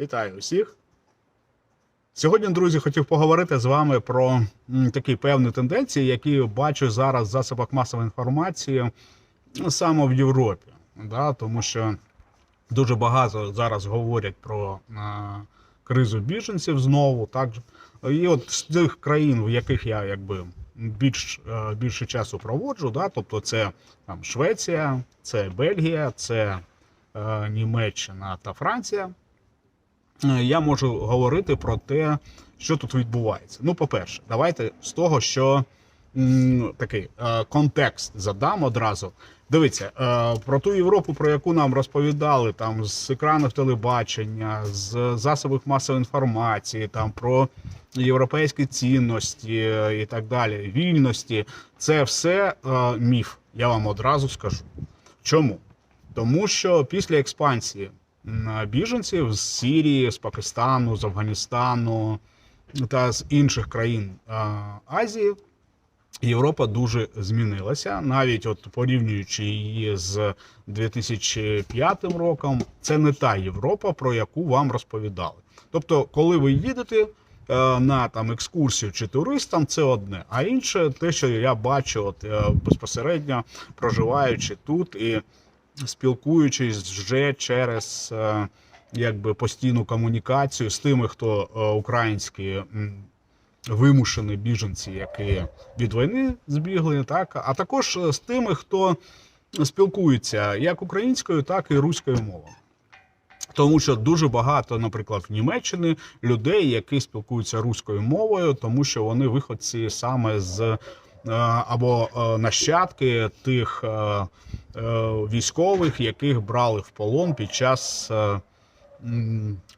Вітаю усіх. Сьогодні, друзі, хотів поговорити з вами про такі певні тенденції, які бачу зараз в засобах масової інформації ну, саме в Європі. Да? Тому що дуже багато зараз говорять про е, кризу біженців знову. Так? І от з тих країн, в яких я якби більш, е, більше часу проводжу, да? тобто це там, Швеція, це Бельгія, це е, Німеччина та Франція. Е, я можу говорити про те, що тут відбувається. Ну, по-перше, давайте з того, що такий е, контекст задам одразу. Дивіться, е, про ту Європу, про яку нам розповідали там з екранів телебачення, з засобів масової інформації, там про європейські цінності і так далі, вільності, це все міф. Я вам одразу скажу. Чому? Тому що після експансії біженців з Сирії, з Пакистану, з Афганістану та з інших країн Азії. Європа дуже змінилася, навіть от порівнюючи її з 2005 роком, це не та Європа, про яку вам розповідали. Тобто, коли ви їдете е, на там екскурсію чи туристам, це одне, а інше те, що я бачу, от е, безпосередньо проживаючи тут і спілкуючись вже через е, якби постійну комунікацію з тими, хто е, українські вимушені біженці, які від війни збігли, так а також е, з тими, хто спілкується як українською, так і руською мовою. Тому що дуже багато, наприклад, в Німеччині людей, які спілкуються руською мовою, тому що вони виходці саме з або е, нащадки тих е, е, військових, яких брали в полон під час е,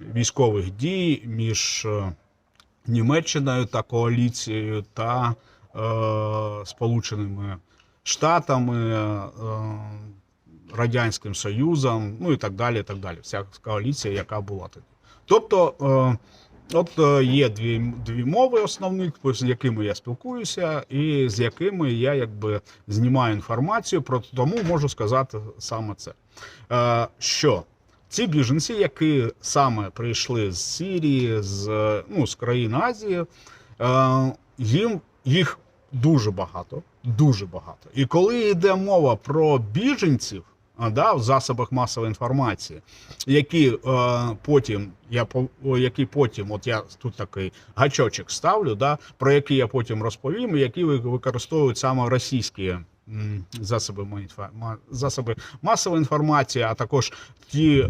військових дій між е, Німеччиною та коаліцією та е, Сполученими Штатами. Е, Радянським Союзом, ну і так далі. і так далі. Вся коаліція, яка була тоді. Тобто, е, от е, є дві, дві мови основних, з якими я спілкуюся, і з якими я якби знімаю інформацію, про тому можу сказати саме це. Е, що ці біженці, які саме прийшли з Сирії, з, е, ну, з країн Азії, їм їх дуже багато, дуже багато. І коли йде мова про біженців, да, в засобах масової інформації, які е, потім я які потім, от я тут такий гачочок ставлю, да, про які я потім розповім, які використовують саме російські. Засоби засоби масової інформації, а також ті, е,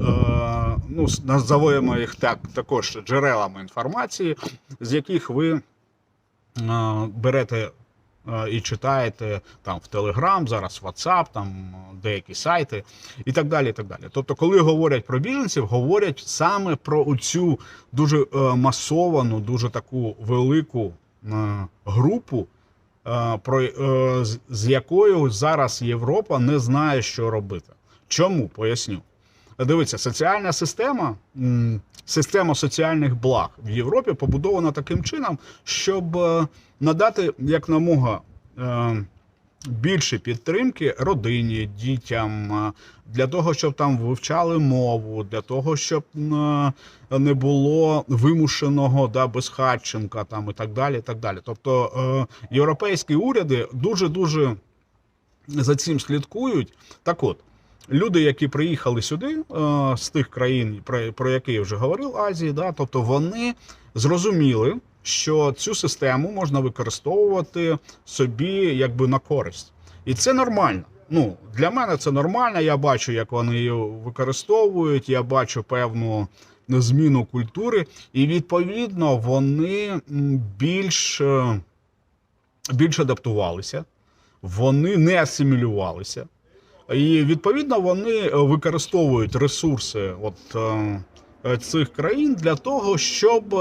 ну називаємо їх так, також джерелами інформації, з яких ви е, берете і читаєте там в Telegram, зараз WhatsApp, там е, деякі сайти і так далі. і так далі. Тобто, коли говорять про біженців, говорять саме про цю дуже е, масовану, дуже таку велику е, групу, е, про, е, з- якою зараз Європа не знає, що робити. Чому? Поясню. Дивіться, соціальна система, система соціальних благ в Європі побудована таким чином, щоб е, надати якномога е, більше підтримки родині, дітям, е, для того, щоб там вивчали мову, для того, щоб не було вимушеного да, безхатченка там і так далі. І так далі. Тобто європейські уряди дуже дуже за цим слідкують. Так от. Люди, які приїхали сюди е, з тих країн, про, які я вже говорив, Азії, да, тобто вони зрозуміли, що цю систему можна використовувати собі якби на користь. І це нормально. Ну, для мене це нормально. Я бачу, як вони її використовують, я бачу певну зміну культури, і відповідно вони більш, е, більш адаптувалися, вони не асимілювалися. І відповідно вони е, використовують ресурси от, е, е, цих країн для того, щоб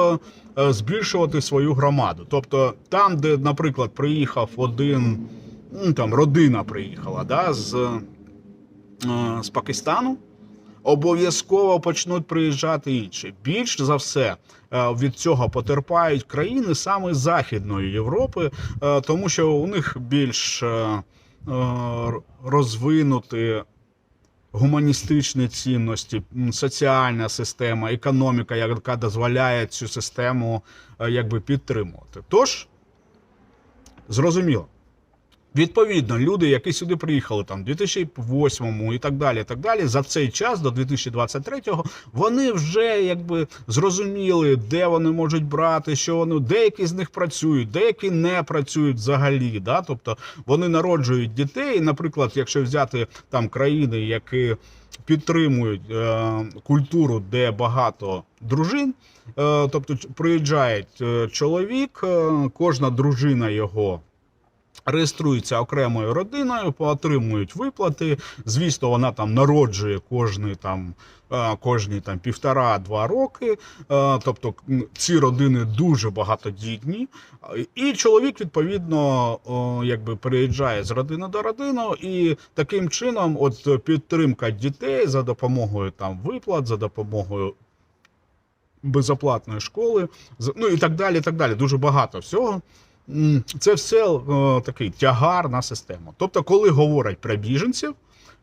збільшувати свою громаду. Тобто, там, де, наприклад, приїхав один, ну, там родина приїхала да, з, з Пакистану, обов'язково почнуть приїжджати інші. Більш за все від цього потерпають країни саме Західної Європи, тому що у них більш е, е, гуманістичні цінності, соціальна система, економіка, яка дозволяє цю систему е, якби підтримувати. Тож, зрозуміло. Відповідно, люди, які сюди приїхали там в 2008 і так далі, і так далі, за цей час до 2023-го, вони вже якби зрозуміли, де вони можуть брати, що вони деякі з них працюють, деякі не працюють взагалі. Да? Тобто вони народжують дітей. Наприклад, якщо взяти там країни, які підтримують е, культуру, де багато дружин, е, тобто приїжджає е, чоловік, е, кожна дружина його реєструється окремою родиною, отримують виплати. Звісно, вона там народжує кожні там. е, Кожні там півтора-два роки, Е, тобто ці родини дуже багатодітні, і чоловік відповідно якби переїжджає з родини до родини, і таким чином, от підтримка дітей за допомогою там виплат, за допомогою безоплатної школи, ну і так далі. і так далі. Дуже багато всього. Це все е, такий тягар на систему. Тобто, коли говорять про біженців,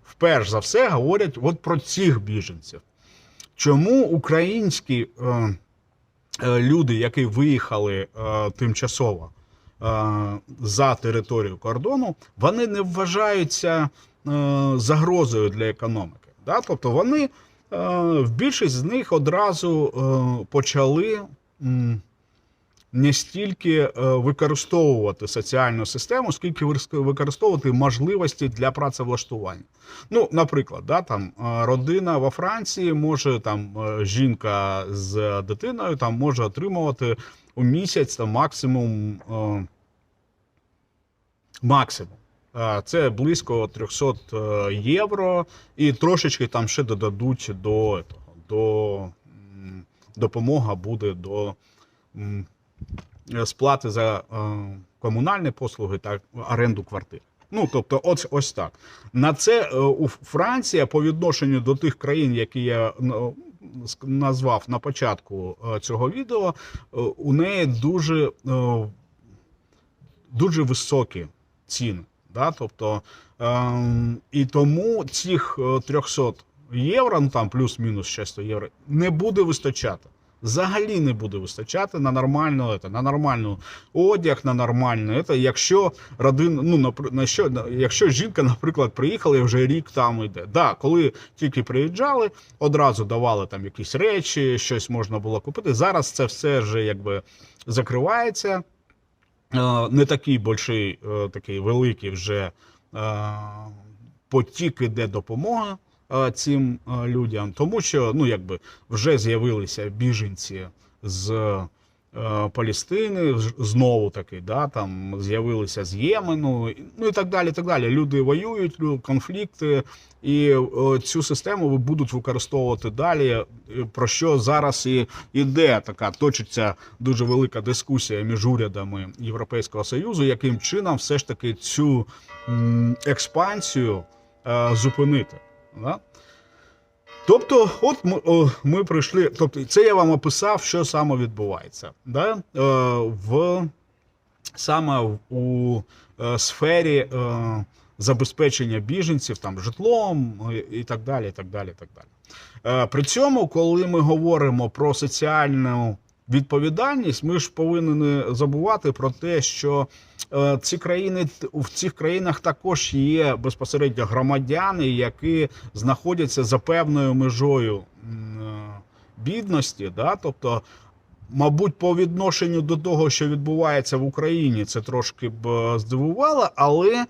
вперш за все говорять от про цих біженців. Чому українські е, е, люди, які виїхали е, тимчасово е, за територію кордону, вони не вважаються е, загрозою для економіки. Да? Тобто вони е, в більшість з них одразу почали. Не стільки е, використовувати соціальну систему, скільки використовувати можливості для працевлаштування. Ну, наприклад, да, там е, родина во Франції може там е, жінка з дитиною там може отримувати у місяць там максимум. Максимум. Це близько 300 е, євро, і трошечки там ще додадуть до, до допомога буде до сплати за е, комунальні послуги та оренду квартир. Ну, тобто, ось, ось так. На це е, у Франція по відношенню до тих країн, які я назвав на початку е, цього відео, е, у неї дуже, е, дуже високі ціни. Да? Тобто, ем, і тому цих е, 300 євро, ну там плюс-мінус 600 євро, не буде вистачати. Взагалі не буде вистачати на нормальну, на нормальну одяг, на нормальну. Это, якщо родина, ну на що, на- якщо жінка, наприклад, приїхала і вже рік там йде. Да, коли тільки приїжджали, одразу давали там якісь речі, щось можна було купити. Зараз це все вже якби закривається. Е, Не такий больший, е, такий великий вже е, потік іде допомога цим е, людям, тому що ну якби вже з'явилися біженці з е, Палестини, ж- знову таки, да, там з'явилися з Ємену, ну і так далі. так далі. Люди воюють, конфлікти, і е, цю систему будуть використовувати далі. е, Про що зараз і іде така точиться дуже велика дискусія між урядами Європейського Союзу, яким чином все ж таки цю експансію е, зупинити. Да? Тобто, от ми, прийшли. Тобто, це я вам описав, що саме відбувається. Да? Е, в, саме у е, сфері е, забезпечення біженців там, житлом і так далі. І так далі, і так далі. При цьому, коли ми говоримо про соціальну відповідальність, ми ж повинні не забувати про те, що ці країни в цих країнах також є безпосередньо громадяни, які знаходяться за певною межою е, бідності. Да? Тобто, мабуть, по відношенню до того, що відбувається в Україні, це трошки б е, здивувало, але е,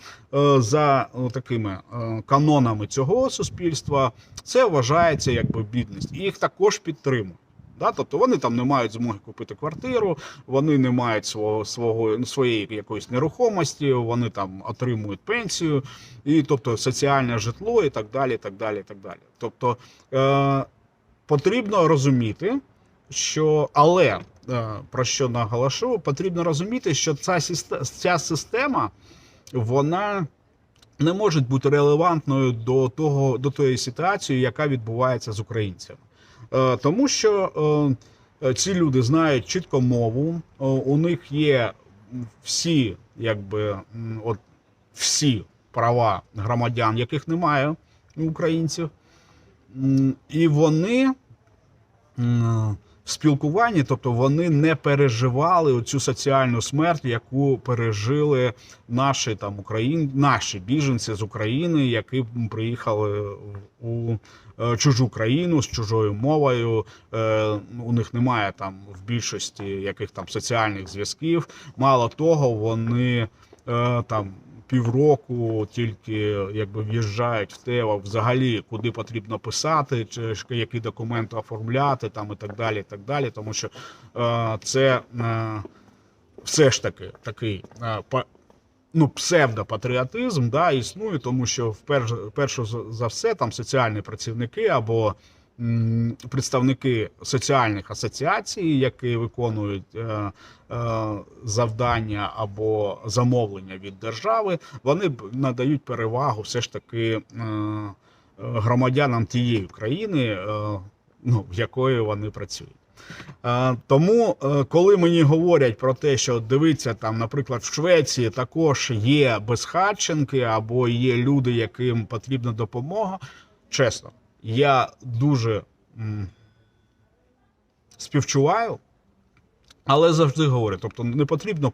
за е, такими е, канонами цього суспільства це вважається якби бідність. І їх також підтримують. Да? Тобто вони там не мають змоги купити квартиру, вони не мають свого, свого своєї якоїсь нерухомості, вони там отримують пенсію, і тобто соціальне житло, і так далі. так далі, так далі. Тобто е, потрібно розуміти, що але е, про що наголошу, потрібно розуміти, що ця, ця система вона не може бути релевантною до того до тої ситуації, яка відбувається з українцями. Е, Тому що е, ці люди знають чітко мову, е, у них є всі, якби от всі права громадян, яких немає українців. І вони в спілкуванні, тобто вони не переживали оцю соціальну смерть, яку пережили наші там Україн, наші біженці з України, які приїхали у е, чужу країну з чужою мовою. Е, У них немає там в більшості яких там соціальних зв'язків. Мало того, вони е, там. Півроку тільки якби в'їжджають в те, взагалі куди потрібно писати, чи які документи оформляти, там і так далі. і так далі. Тому що е, це е, все ж таки такий е, па- ну, псевдопатріотизм да, існує, тому що вперше перше за- все там соціальні працівники або представники соціальних асоціацій, які виконують е, е, завдання або замовлення від держави, вони надають перевагу все ж таки е, громадянам тієї країни, ну, в якої вони працюють. Тому, коли мені говорять про те, що дивиться там, наприклад, в Швеції також є безхатченки або є люди, яким потрібна допомога, чесно, я дуже м, співчуваю, але завжди говорю: тобто не потрібно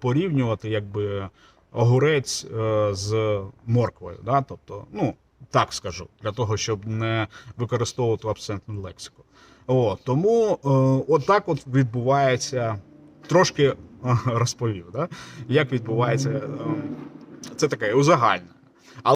порівнювати якби огурець е, з морквою. Да? Тобто, ну, так скажу, для того, щоб не використовувати абсентну лексику. О, тому е, от от відбувається, трошки е, розповів, да? як відбувається. Це таке узагальне.